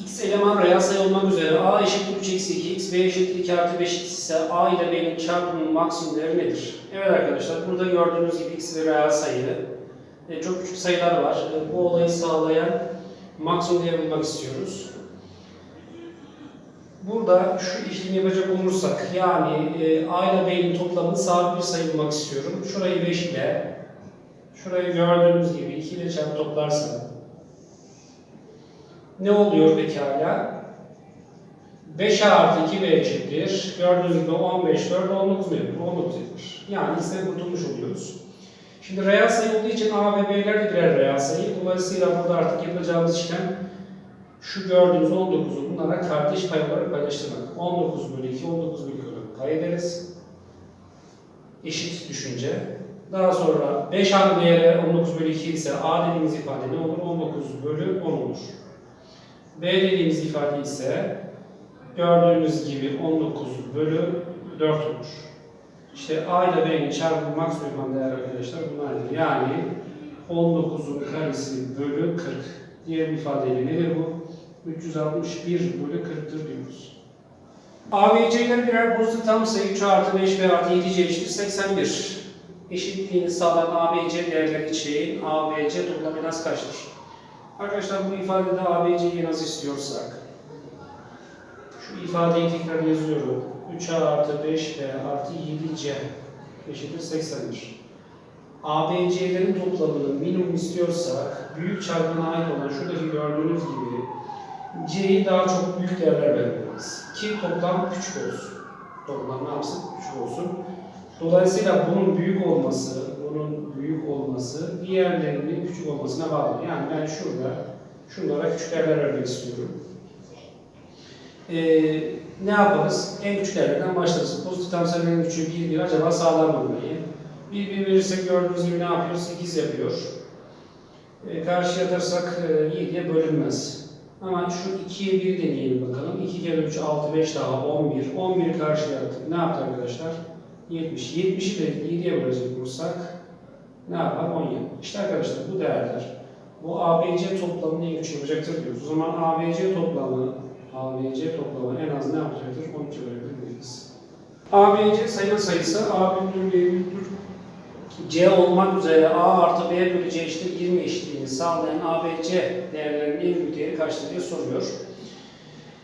x eleman reel sayı olmak üzere a eşittir 3 eksi 2, x b eşittir 2 artı 5 x ise a ile b'nin çarpımının maksimum değeri nedir? Evet arkadaşlar burada gördüğünüz gibi x bir reel sayı. E, çok küçük sayılar var. E, bu olayı sağlayan maksimum değeri bulmak istiyoruz. Burada şu işlemi yapacak olursak yani e, a ile b'nin toplamını sabit bir sayı bulmak istiyorum. Şurayı 5 ile şurayı gördüğünüz gibi 2 ile çarp toplarsam ne oluyor pekala? 5 artı 2 b eşittir. Gördüğünüz gibi 15, 4, 19 mu yapıyor? 19 yapıyor. Yani isten kurtulmuş oluyoruz. Şimdi reel sayı olduğu için a ve b'ler de birer reel sayı. Dolayısıyla burada artık yapacağımız işlem şu gördüğünüz 19'u bunlara kardeş pay olarak paylaştırmak. 19 bölü 2, 19 bölü 2 olarak pay ederiz. Eşit düşünce. Daha sonra 5 artı değeri 19 bölü 2 ise a dediğimiz ifade ne olur? 19 bölü 10 olur. B dediğimiz ifade ise gördüğünüz gibi 19 bölü 4 olur. İşte A ile B'nin çarpımı maksimum değer arkadaşlar bunlardır. Yani 19'un karesi bölü 40. Diğer bir ifadeyle nedir bu? 361 bölü 40'tır diyoruz. A ve C'ler birer pozitif tam sayı 3 artı 5 ve artı 7 C eşittir 81. Eşitliğini sağlayan A, B, C değerleri için A, B, C toplam en az kaçtır? Arkadaşlar bu ifadede ABC'yi nasıl istiyorsak şu ifadeyi tekrar yazıyorum. 3A artı 5B artı 7C eşittir 81. ABC'lerin toplamını minimum istiyorsak büyük çarpına ait olan şuradaki gördüğünüz gibi C'yi daha çok büyük değerler vermeliyiz. Ki toplam küçük olsun. Toplam ne yapsın? Küçük olsun. Dolayısıyla bunun büyük olması, bunun büyük olması diğerlerinin küçük olmasına bağlı. Yani ben şurada şunlara küçük değerler vermek istiyorum. Ee, ne yaparız? En küçük değerlerden başlarız. Pozitif tam sayıların küçüğü 1, 1 acaba sağlar mı burayı? 1, 1 verirsek gördüğünüz gibi ne yapıyor? 8 yapıyor. Ee, karşıya atarsak e, 7'ye bölünmez. Ama şu 2'ye 1 deneyelim bakalım. 2 kere 3, 6, 5 daha 11. 11 karşıya attık. Ne yaptı arkadaşlar? 70. 70'i de 7'ye bölecek olursak ne yapar? 10 yapar. İşte arkadaşlar bu değerler bu ABC toplamını en küçük yapacaktır diyoruz. O zaman ABC toplamı ABC toplamı en az ne yapacaktır? 12 bölünebilir deriz. ABC sayı sayısı A büyüktür, B büyüktür. C olmak üzere A artı B bölü C eşittir 20 eşitliğini sağlayan ABC değerlerinin en büyük değeri kaçtır diye soruyor.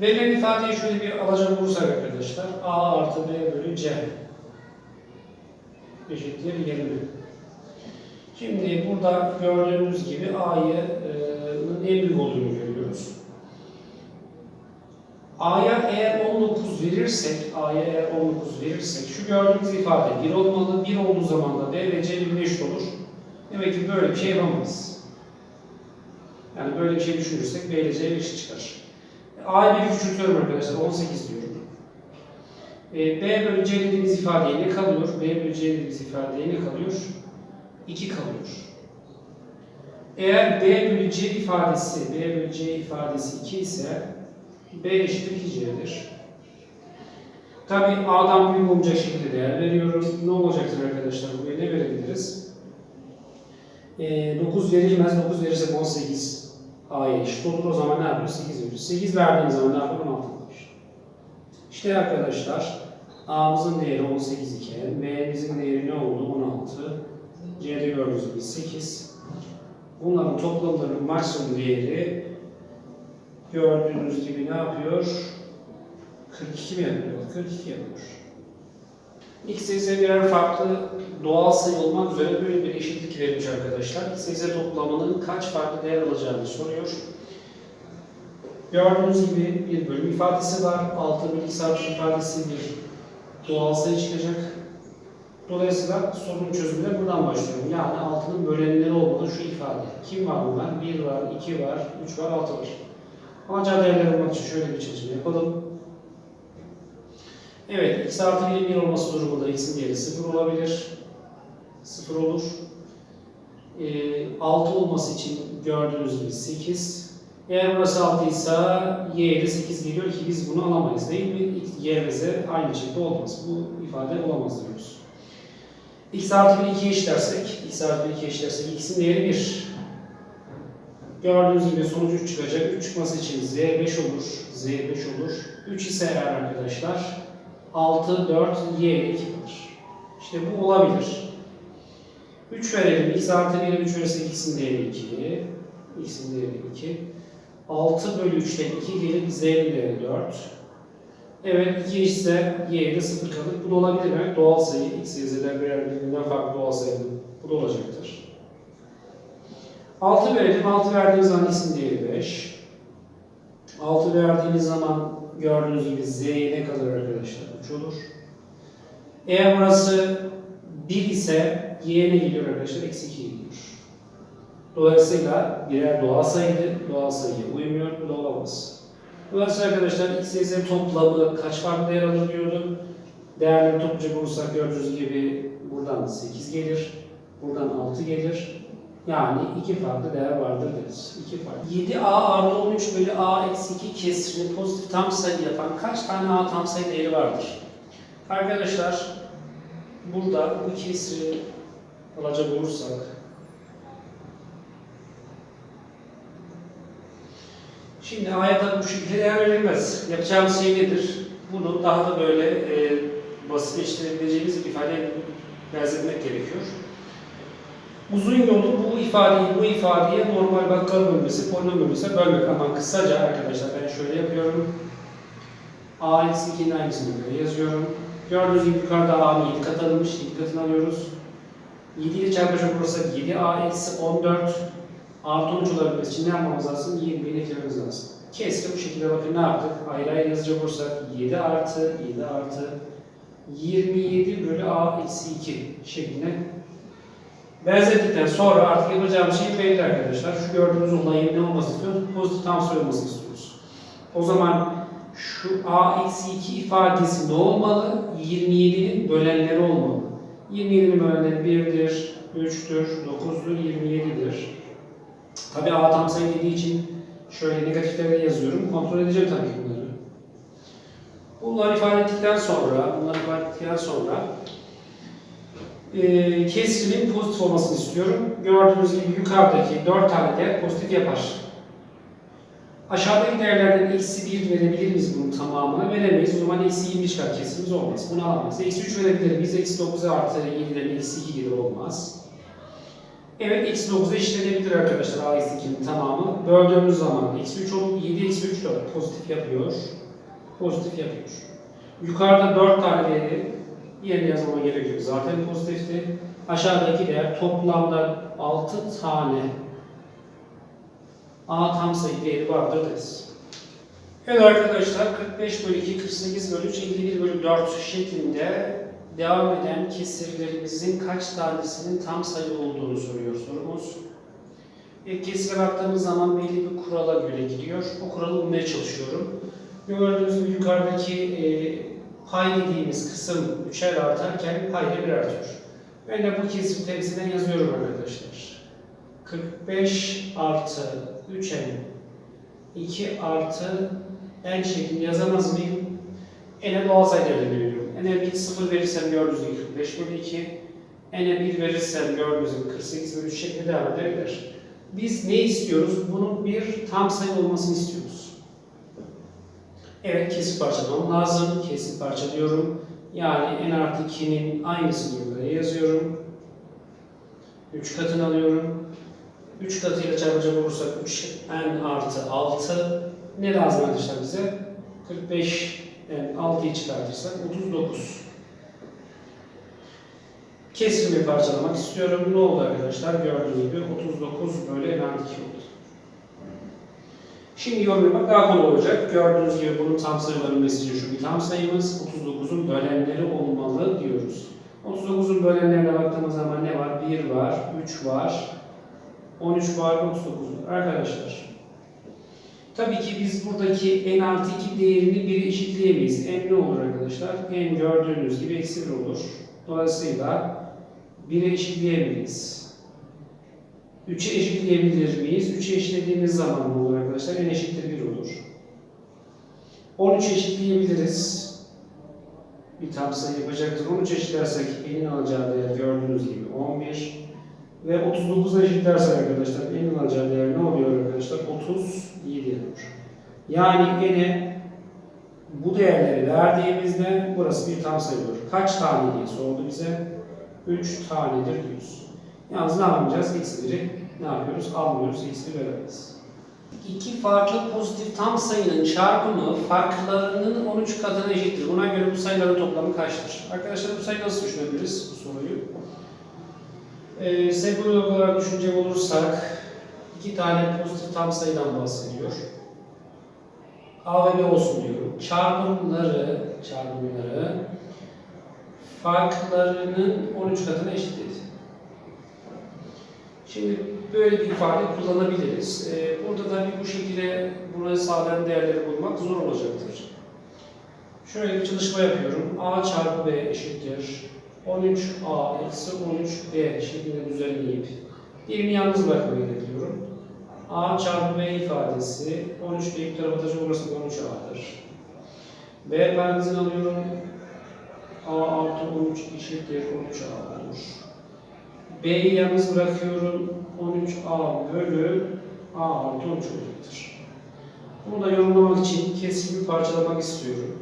Verilen ifadeyi şöyle bir alacak olursak arkadaşlar A artı B bölü C eşittir 20. Şimdi burada gördüğünüz gibi A'nın en büyük olduğunu görüyoruz. A'ya eğer 19 verirsek, A'ya eğer 19 verirsek, şu gördüğünüz ifade 1 olmalı, 1 olduğu zaman da B ve C eşit olur. Demek ki böyle bir şey yapamayız. Yani böyle bir şey düşünürsek B ile C eşit çıkar. A'yı bir küçültüyorum arkadaşlar, 18 diyorum. E, B bölü C dediğimiz ifadeye ne kalıyor? B bölü C dediğimiz ifadeye ne kalıyor? 2 kalıyor. Eğer B bölü C ifadesi, B bölü C ifadesi 2 ise B eşittir 2C'dir. Tabi A'dan büyük olacak şekilde değer veriyorum. Ne olacaktır arkadaşlar? Buraya ne verebiliriz? E, 9 verilmez. 9 verirsek 18 A'ya eşit olur. O zaman ne yapıyoruz? 8 veriyoruz. 8 verdiğimiz zaman ne yapıyor? 16 olur. İşte arkadaşlar A'mızın değeri 18 iken B'mizin değeri ne oldu? 16. C'de gördüğünüz gibi 8. Bunların toplamlarının maksimum değeri gördüğünüz gibi ne yapıyor? 42 mi yapıyor? 42 yapıyor. X ise birer farklı doğal sayı olmak üzere böyle bir eşitlik verilmiş arkadaşlar. X ise toplamının kaç farklı değer alacağını soruyor. Gördüğünüz gibi bir bölüm ifadesi var. 6 bölü x artı ifadesi bir doğal sayı çıkacak. Dolayısıyla sorunun çözümüne buradan başlıyorum. Yani altının bölenleri olmalı şu ifade. Kim var bunlar? 1 var, 2 var, 3 var, 6 var. Alacağı değerleri bulmak için şöyle bir çalışma yapalım. Evet, x artı 1'in 1 olması durumunda x'in değeri 0 olabilir. 0 olur. Ee, 6 olması için gördüğünüz gibi 8. Eğer burası 6 ise y'ye de 8 geliyor ki biz bunu alamayız değil mi? y'mize aynı şekilde olmaz. Bu ifade olamaz diyoruz. X artı 1 2'ye eşitlersek, x artı 1 2'ye eşitlersek x'in değeri 1. Gördüğünüz gibi sonuç 3 çıkacak. 3 çıkması için Z 5 olur. Z 5 olur. 3 ise eğer arkadaşlar 6, 4, Y 2 kalır. İşte bu olabilir. 3 verelim. X artı 1'e 3 verirsek x'in değeri 2. X'in değeri 2. 6 bölü 3'ten 2 gelip Z'nin değeri 4. Evet 2 ise Y'de 0 kalır. Bu da olabilir mi? Doğal sayı. X, Y, Z'ler birer birbirinden farklı doğal sayı. Bu da olacaktır. 6 verelim. 6 verdiğimiz zaman x'in değeri 5. 6 verdiğimiz zaman gördüğünüz gibi z'ye ne kalır arkadaşlar? 3 olur. Eğer burası 1 ise y'ye ne geliyor arkadaşlar? Eksi 2 geliyor. Dolayısıyla birer doğal sayıydı. Doğal sayıya uymuyor. Bu da olamaz. Dolayısıyla arkadaşlar x, y, toplamı kaç farklı değer alır diyordum. Değerleri toplayacak olursak gördüğünüz gibi buradan 8 gelir. Buradan 6 gelir. Yani iki farklı değer vardır deriz. İki farklı. 7a artı 13 bölü a eksi 2 kesirini pozitif tam sayı yapan kaç tane a tam sayı değeri vardır? Arkadaşlar burada bu kesiri alacak olursak Şimdi a'ya da bu şekilde değer verilmez. Yapacağımız şey nedir? Bunu daha da böyle e, basitleştirebileceğimiz bir ifade benzetmek gerekiyor. Uzun yolu bu ifadeyi bu ifadeye normal bakkal bölmesi, polinom bölmesi bölmek ama kısaca arkadaşlar ben şöyle yapıyorum. A eksi 2'nin aynısını böyle yazıyorum. Gördüğünüz gibi yukarıda A'nın 7 kat alınmış, 7 katını alıyoruz. 7 ile çarpacak olursak 7A eksi 14 artı 13 olabilmesi için ne yapmamız lazım? 20'yi eklememiz lazım. Kesri bu şekilde bakın ne yaptık? Ayrı ayrı yazacak olursak 7 artı 7 artı 27 bölü A eksi 2 şeklinde benzettikten sonra artık yapacağımız şey belli arkadaşlar. Şu gördüğünüz olayın ne olması istiyoruz? Pozitif tam sayı olmasını istiyoruz. O zaman şu a eksi 2 ifadesi ne olmalı? 27'nin bölenleri olmalı. 27'nin bölenleri 1'dir, 3'tür, 9'dur, 27'dir. Tabi a tam sayı dediği için şöyle negatifleri yazıyorum. Kontrol edeceğim tabii bunları. Bunları ifade ettikten sonra, bunları ifade ettikten sonra e, kesrinin pozitif olmasını istiyorum. Gördüğünüz gibi yukarıdaki 4 tane de pozitif yapar. Aşağıdaki değerlerden eksi 1 verebilir miyiz bunun tamamını? Veremeyiz. O zaman eksi 20 çıkar kesrimiz olmaz. Bunu alamayız. Eksi 3 verebilir miyiz? Eksi 9 artı 7'den eksi 2 gelir olmaz. Evet eksi 9'a eşitlenebilir arkadaşlar a eksi 2'nin tamamı. Böldüğümüz zaman eksi 3 olup 7 eksi 3 4 pozitif yapıyor. Pozitif yapıyor. Yukarıda 4 tane değeri yerine yazmama gerek yok. Zaten pozitifti. Aşağıdaki değer toplamda 6 tane A tam sayı değeri vardır deriz. Evet arkadaşlar 45 bölü 2, 48 bölü 3, 51 bölü 4 şeklinde devam eden kesirlerimizin kaç tanesinin tam sayı olduğunu soruyor sorumuz. İlk kesire baktığımız zaman belli bir kurala göre gidiyor. O kuralı bulmaya çalışıyorum. Gördüğünüz gibi yukarıdaki e, pay dediğimiz kısım 3'er artarken pay da 1 artıyor. Ben de bu kesim temsilen yazıyorum arkadaşlar. 45 artı 3n 2 artı n şeklinde yazamaz mıyım? n'e doğal sayı değerlerini veriyorum. N'e 1 0 verirsem gördüğünüz gibi 45 bölü 2. n'e 1 verirsem gördüğünüz gibi 48 bölü 3 şeklinde devam edebilir. Biz ne istiyoruz? Bunun bir tam sayı olmasını istiyoruz. Evet kesip parçalamam lazım. Kesip parçalıyorum. Yani n artı 2'nin aynısını buraya yazıyorum. 3 katını alıyorum. 3 katıyla çarpacak olursak 3 n artı 6 ne lazım arkadaşlar bize? 45 yani 6'yı çıkartırsak 39. Kesrimi parçalamak istiyorum. Ne oldu arkadaşlar? Gördüğünüz gibi 39 bölü n artı 2 oldu. Şimdi yorum daha kolay olacak. Gördüğünüz gibi bunun tam sayıların için şu bir tam sayımız. 39'un bölenleri olmalı diyoruz. 39'un bölenlerine baktığımız zaman ne var? 1 var, 3 var, 13 var, 39 var. Arkadaşlar, tabii ki biz buradaki n artı 2 değerini 1'e eşitleyemeyiz. n ne olur arkadaşlar? n gördüğünüz gibi eksi 1 olur. Dolayısıyla 1'e eşitleyemeyiz. 3'e eşitleyebilir miyiz? 3'e eşitlediğimiz zaman ne olur arkadaşlar? n eşittir 1 olur. 13'e eşitleyebiliriz. Bir tam sayı yapacaktır. 13 eşitlersek n'in alacağı değer gördüğünüz gibi 11. ve 39'a eşitlersek arkadaşlar en alacağı değer ne oluyor arkadaşlar? 37 yapıyor. Yani ene bu değerleri verdiğimizde burası bir tam sayı olur. Kaç tane diye sordu bize. 3 tanedir diyoruz. Yalnız ne yapacağız? X'leri ne yapıyoruz? Almıyoruz. X'leri veremeyiz. İki farklı pozitif tam sayının çarpımı farklarının 13 katına eşittir. Buna göre bu sayıların toplamı kaçtır? Arkadaşlar bu sayıyı nasıl düşünebiliriz bu soruyu? Ee, sembolik olarak düşünecek olursak iki tane pozitif tam sayıdan bahsediyor. A ve B olsun diyorum. Çarpımları, çarpımları farklarının 13 katına eşit. Şimdi böyle bir ifade kullanabiliriz. Ee, burada tabii bu şekilde buraya sağlayan değerleri bulmak zor olacaktır. Şöyle bir çalışma yapıyorum. A çarpı B eşittir. 13A eksi 13B şeklinde düzenleyip birini yalnız bırakmayı hedefliyorum. A çarpı B ifadesi 13 bir tarafa taşı burası 13A'dır. B parantezini alıyorum. A artı 13 eşittir 13A olur. B'yi yalnız bırakıyorum. 13A bölü A artı 13 olacaktır. Bunu da yorumlamak için kesimi parçalamak istiyorum.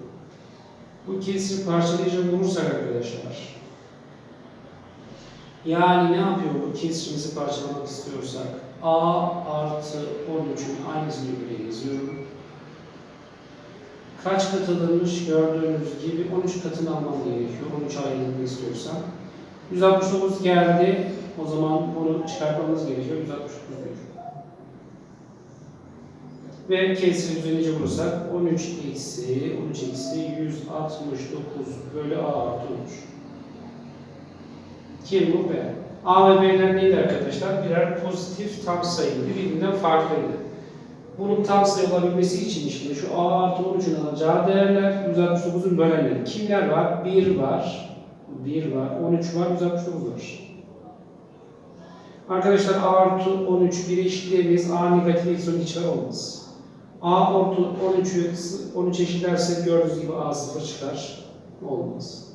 Bu kesimi parçalayacak olursak arkadaşlar, yani ne yapıyor bu kesrimizi parçalamak istiyorsak? A artı 13'ün aynısını buraya yazıyorum. Kaç katılmış gördüğünüz gibi 13 katını almam gerekiyor. 13 ayrılığını istiyorsam. 169 geldi. O zaman bunu çıkartmamız gerekiyor. 169 diyor. Ve kesri düzenleyecek olursak 13 eksi 13 eksi 169 bölü A artı 13. Kim bu B? A ve B'ler neydi arkadaşlar? Birer pozitif tam sayıydı. Birbirinden farklıydı. Bunun tam sayı olabilmesi için şimdi şu A artı 13'ün alacağı değerler 169'un bölenleri. Kimler var? 1 var. 1 var. 13 var. 169 var. Arkadaşlar A artı 13 1'i eşitleyemeyiz. A negatif eksi 12 çıkar olmaz. A artı 13'ü 13 eşitlersek gördüğünüz gibi A 0 çıkar. Olmaz.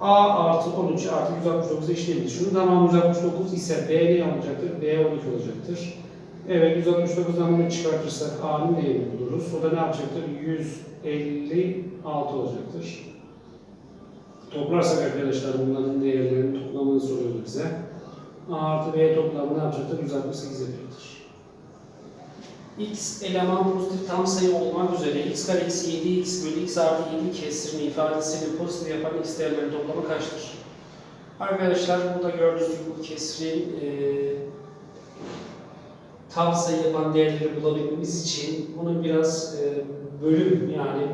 A artı 13 artı 169 eşitleyemeyiz. Şunun tamamı 169 ise B ne olacaktır? B 12 olacaktır. Evet 169'dan bunu çıkartırsak A'nın değerini buluruz. O da ne yapacaktır? 156 olacaktır. Toplarsak arkadaşlar bunların değerlerinin toplamını soruyordu bize. A artı B toplamı ne yapacaktır? 168 yapacaktır. X eleman pozitif tam sayı olmak üzere x kare eksi 7x bölü x artı 7 kesirini ifadesini pozitif yapan x değerlerinin toplamı kaçtır? Arkadaşlar burada gördüğünüz gibi bu kesrin eee tam sayı yapan değerleri bulabilmemiz için bunun biraz e, bölüm yani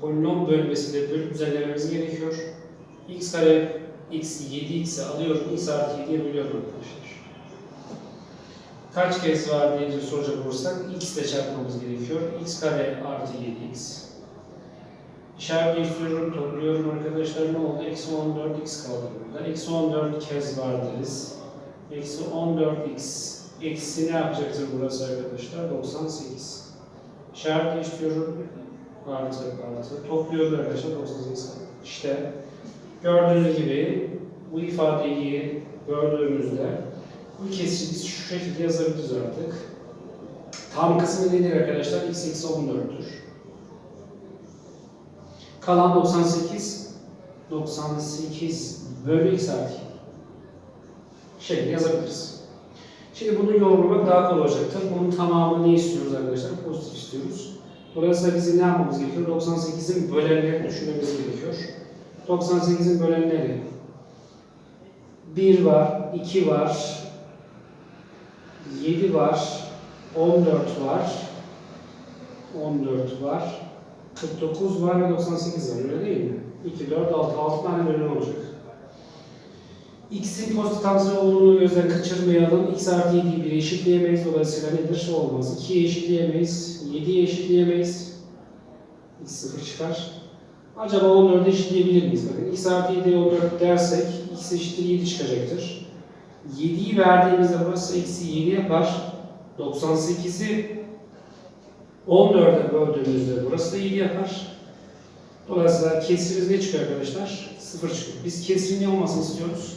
polinom bölmesiyle bölüp düzenlememiz gerekiyor. x kare x 7x'i alıyorum, x artı 7'ye bölüyorum arkadaşlar. Kaç kez var diye soracak olursak x ile çarpmamız gerekiyor. x kare artı 7x. İşaret değiştiriyorum, topluyorum arkadaşlar. Ne oldu? Eksi 14x kaldı burada. Eksi 14 kez var deriz. Eksi 14x Eksi ne yapacaktır burası arkadaşlar? 98. İşaret değiştiriyorum. Artı artı. Topluyorum arkadaşlar 98 kaldı. İşte gördüğünüz gibi bu ifadeyi gördüğümüzde bu kesri biz şu şekilde yazabiliriz artık. Tam kısmı nedir arkadaşlar? x eksi 14'tür. Kalan 98 98 bölü x artı şeklinde yazabiliriz. Şimdi bunu yoğurmak daha kolay olacaktır. Bunun tamamını ne istiyoruz arkadaşlar? Pozitif istiyoruz. Dolayısıyla bizim ne yapmamız gerekiyor? 98'in bölenlerini düşünmemiz gerekiyor. 98'in bölenleri 1 var, 2 var, 7 var, 14 var, 14 var, 49 var ve 98 var öyle değil mi? 2, 4, 6, 6 tane bölüm olacak. X'in pozitif tam sayı olduğunu gözden kaçırmayalım. X artı 7'yi 1'e eşitleyemeyiz. Dolayısıyla nedir? Olmaz. 2'ye eşitleyemeyiz. 7'ye eşitleyemeyiz. X 0 çıkar. Acaba 14'e eşitleyebilir miyiz? Bakın X artı 7'ye 14 dersek X eşittir 7 çıkacaktır. 7'yi verdiğimizde burası eksi 7 yapar. 98'i 14'e böldüğümüzde burası da 7 yapar. Dolayısıyla kesrimiz ne çıkıyor arkadaşlar? 0 çıkıyor. Biz kesrin ne olmasını istiyoruz?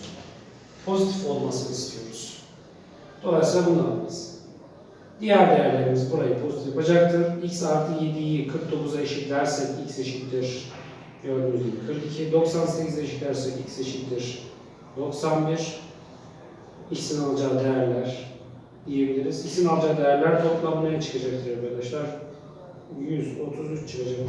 pozitif olmasını istiyoruz. Dolayısıyla bunu alacağız. Diğer değerlerimiz burayı pozitif yapacaktır. x artı 7'yi 49'a eşit dersek x eşittir. Gördüğünüz gibi 42. 98 eşit dersek x eşittir. 91. x'in alacağı değerler diyebiliriz. X'in alacağı değerler toplamı ne çıkacaktır arkadaşlar? 133 çıkacaktır.